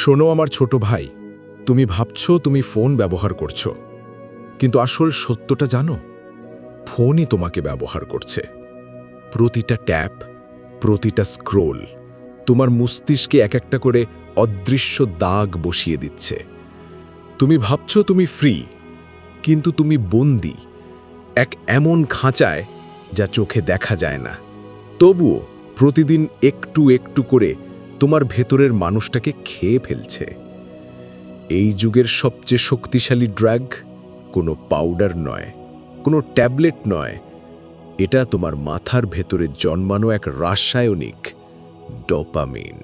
শোনো আমার ছোট ভাই, তুমি ভাবছ তুমি ফোন ব্যবহার করছ, কিন্তু আসল সত্যটা জানো? ফোনই তোমাকে ব্যবহার করছে। প্রতিটা ট্যাপ, প্রতিটা স্ক্রোল, তোমার মস্তিষ্কে এক একটা করে অদৃশ্য দাগ বসিয়ে দিচ্ছে। তুমি ভাবছ তুমি ফ্রি কিন্তু তুমি বন্দি, এক এমন খাঁচায় যা চোখে দেখা যায় না। তবুও প্রতিদিন একটু একটু করে তোমার ভেতরের মানুষটাকে খেয়ে ফেলছে। এই যুগের সবচেয়ে শক্তিশালী ড্রাগ কোনো পাউডার নয়, কোনো ট্যাবলেট নয়। এটা তোমার মাথার ভেতরে জন্মানো এক রাসায়নিক ডোপামিন।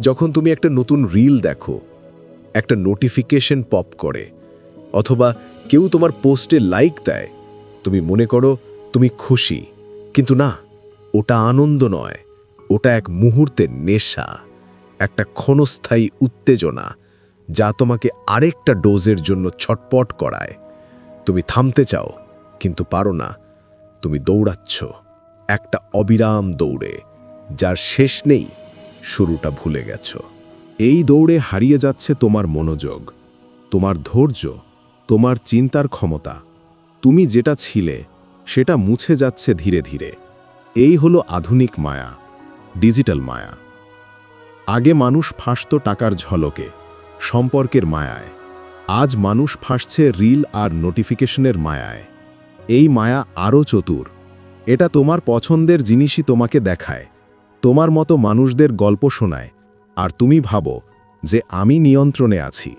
যখন তুমি একটা নতুন রিল দেখো, একটা নোটিফিকেশন পপ করে, অথবা কেউ তোমার পোস্টে লাইক দেয়, তুমি মনে করো তুমি খুশি, কিন্তু না, ওটা আনন্দ নয়। ওটা এক মুহূর্তের নেশা, একটা ক্ষণস্থায়ী উত্তেজনা যা তোমাকে আরেকটা ডোজের জন্য ছটপট করায়। তুমি থামতে চাও, কিন্তু পারো না। তুমি দৌড়াচ্ছ, একটা অবিরাম দৌড়ে, যার শেষ নেই, শুরুটা ভুলে গেছ। এই দৌড়ে হারিয়ে যাচ্ছে তোমার মনোযোগ, তোমার ধৈর্য, তোমার চিন্তার ক্ষমতা। তুমি যেটা ছিলে, সেটা মুছে যাচ্ছে ধীরে ধীরে। এই হলো আধুনিক মায়া। ডিজিটাল মায়া। আগে মানুষ ফাঁসত টাকার ঝলকে, সম্পর্কের মায়ায়। আজ মানুষ ফাঁসছে রিল আর নোটিফিকেশনের মায়ায়। এই মায়া আরও চতুর। এটা তোমার পছন্দের জিনিসই তোমাকে দেখায়। তোমার মতো মানুষদের গল্প শোনায়। আর তুমি ভাবো যে আমি নিয়ন্ত্রণে আছি।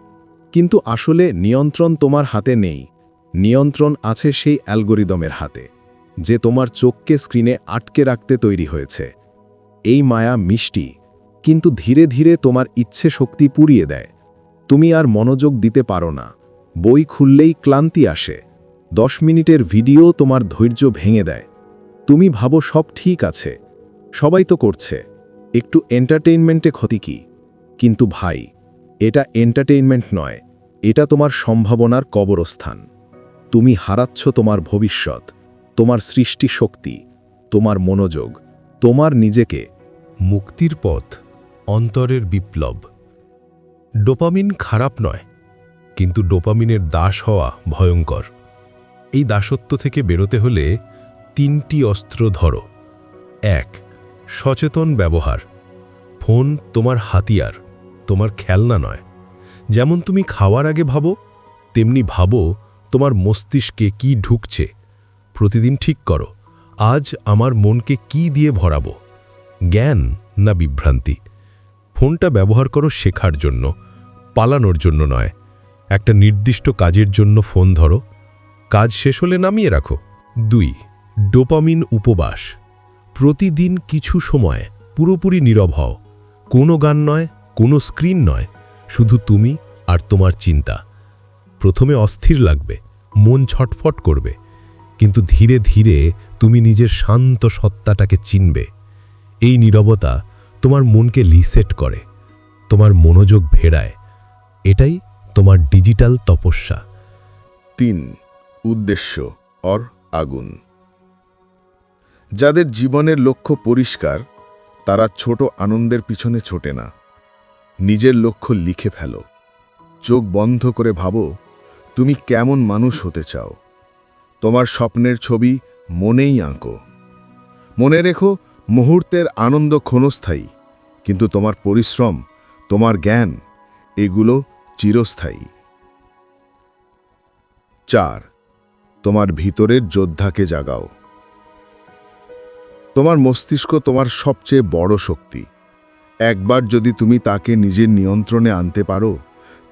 কিন্তু আসলে নিয়ন্ত্রণ তোমার হাতে নেই। নিয়ন্ত্রণ আছে সেই অ্যালগোরিদমের হাতে, যে তোমার চোখকে স্ক্রিনে আটকে রাখতে তৈরি হয়েছে। এই মায়া মিষ্টি, কিন্তু ধীরে ধীরে তোমার ইচ্ছে শক্তি পুড়িয়ে দেয়। তুমি আর মনোযোগ দিতে পারো না। বই খুললেই ক্লান্তি আসে। দশ মিনিটের ভিডিও তোমার ধৈর্য ভেঙে দেয়। তুমি ভাবো সব ঠিক আছে। সবাই তো করছে। একটু এন্টারটেইনমেন্টে ক্ষতি কি? কিন্তু ভাই, এটা এন্টারটেইনমেন্ট নয়। এটা তোমার সম্ভাবনার কবরস্থান। তুমি হারাচ্ছ তোমার ভবিষ্যৎ, তোমার সৃষ্টি শক্তি তোমার মনোযোগ, তোমার নিজেকে। মুক্তির পথ, অন্তরের বিপ্লব। ডোপামিন খারাপ নয়, কিন্তু ডোপামিনের দাস হওয়া ভয়ঙ্কর। এই দাসত্ব থেকে বেরোতে হলে তিনটি অস্ত্র ধরো। এক, সচেতন ব্যবহার। ফোন তোমার হাতিয়ার, তোমার খেলনা নয়। যেমন তুমি খাওয়ার আগে ভাবো, তেমনি ভাবো তোমার মস্তিষ্কে কি ঢুকছে। প্রতিদিন ঠিক করো, আজ আমার মনকে কি দিয়ে ভরাবো? জ্ঞান না বিভ্রান্তি। ফোনটা ব্যবহার করো শেখার জন্য, পালানোর জন্য নয়। একটা নির্দিষ্ট কাজের জন্য ফোন ধরো। কাজ শেষ হলে নামিয়ে রাখো। দুই, ডোপামিন উপবাস। প্রতিদিন কিছু সময় পুরোপুরি নীরব হও। কোনো গান নয়, কোনো স্ক্রিন নয়, শুধু তুমি আর তোমার চিন্তা। প্রথমে অস্থির লাগবে, মন ছটফট করবে, কিন্তু ধীরে ধীরে তুমি নিজের শান্ত সত্তাটাকে চিনবে। এই নীরবতা তোমার মনকে লিসেট করে, তোমার মনোযোগ ভেড়ায়। এটাই তোমার ডিজিটাল তপস্যা। তিন, উদ্দেশ্য অর আগুন। যাদের জীবনের লক্ষ্য পরিষ্কার, তারা ছোট আনন্দের পিছনে ছোটে না। নিজের লক্ষ্য লিখে ফেলো। চোখ বন্ধ করে ভাবো, তুমি কেমন মানুষ হতে চাও। তোমার স্বপ্নের ছবি মনেই আঁকো। মনে রেখো মুহূর্তের আনন্দ ক্ষণস্থায়ী, কিন্তু তোমার পরিশ্রম, তোমার জ্ঞান, এগুলো চিরস্থায়ী। চার, তোমার ভিতরের যোদ্ধাকে জাগাও। তোমার মস্তিষ্ক তোমার সবচেয়ে বড় শক্তি। একবার যদি তুমি তাকে নিজের নিয়ন্ত্রণে আনতে পারো,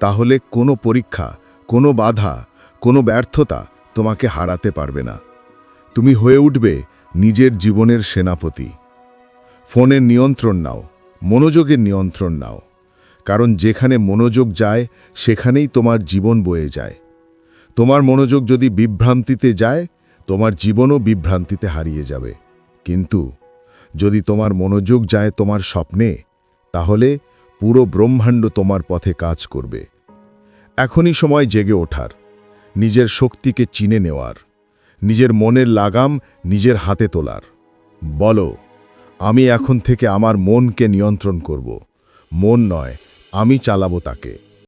তাহলে কোনো পরীক্ষা, কোনো বাধা, কোনো ব্যর্থতা তোমাকে হারাতে পারবে না। তুমি হয়ে উঠবে নিজের জীবনের সেনাপতি। ফোনের নিয়ন্ত্রণ নাও, মনোযোগের নিয়ন্ত্রণ নাও, কারণ যেখানে মনোযোগ যায়, সেখানেই তোমার জীবন বয়ে যায়। তোমার মনোযোগ যদি বিভ্রান্তিতে যায়, তোমার জীবনও বিভ্রান্তিতে হারিয়ে যাবে। কিন্তু যদি তোমার মনোযোগ যায় তোমার স্বপ্নে, তাহলে পুরো ব্রহ্মাণ্ড তোমার পথে কাজ করবে। এখনই সময় জেগে ওঠার, নিজের শক্তিকে চিনে নেওয়ার, নিজের মনের লাগাম নিজের হাতে তোলার। বলো আমি এখন থেকে আমার মনকে নিয়ন্ত্রণ করব। মন নয় আমি চালাবো তাকে।